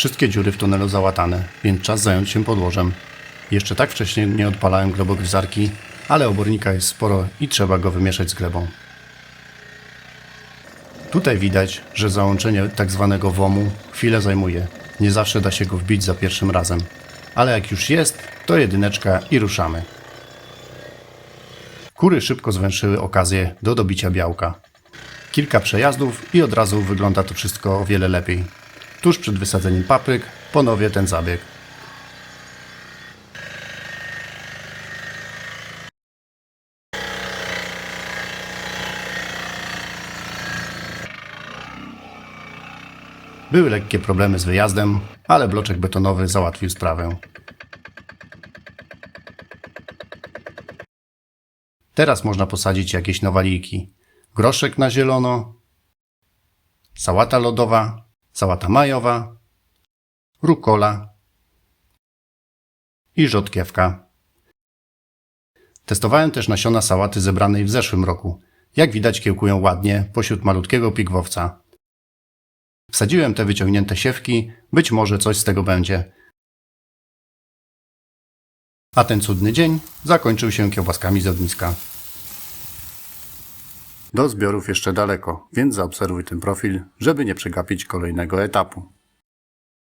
Wszystkie dziury w tunelu załatane, więc czas zająć się podłożem. Jeszcze tak wcześnie nie odpalałem glebogryzarki, ale obornika jest sporo i trzeba go wymieszać z glebą. Tutaj widać, że załączenie tak zwanego WOMu chwilę zajmuje. Nie zawsze da się go wbić za pierwszym razem. Ale jak już jest, to jedyneczka i ruszamy. Kury szybko zwęszyły okazję do dobicia białka. Kilka przejazdów i od razu wygląda to wszystko o wiele lepiej. Tuż przed wysadzeniem papryk ponowię ten zabieg. Były lekkie problemy z wyjazdem, ale bloczek betonowy załatwił sprawę. Teraz można posadzić jakieś nowaliki. Groszek na zielono, sałata lodowa, sałata majowa, rukola i rzodkiewka. Testowałem też nasiona sałaty zebranej w zeszłym roku. Jak widać kiełkują ładnie pośród malutkiego pigwowca. Wsadziłem te wyciągnięte siewki, być może coś z tego będzie. A ten cudny dzień zakończył się kiełbaskami z ogniska. Do zbiorów jeszcze daleko, więc zaobserwuj ten profil, żeby nie przegapić kolejnego etapu.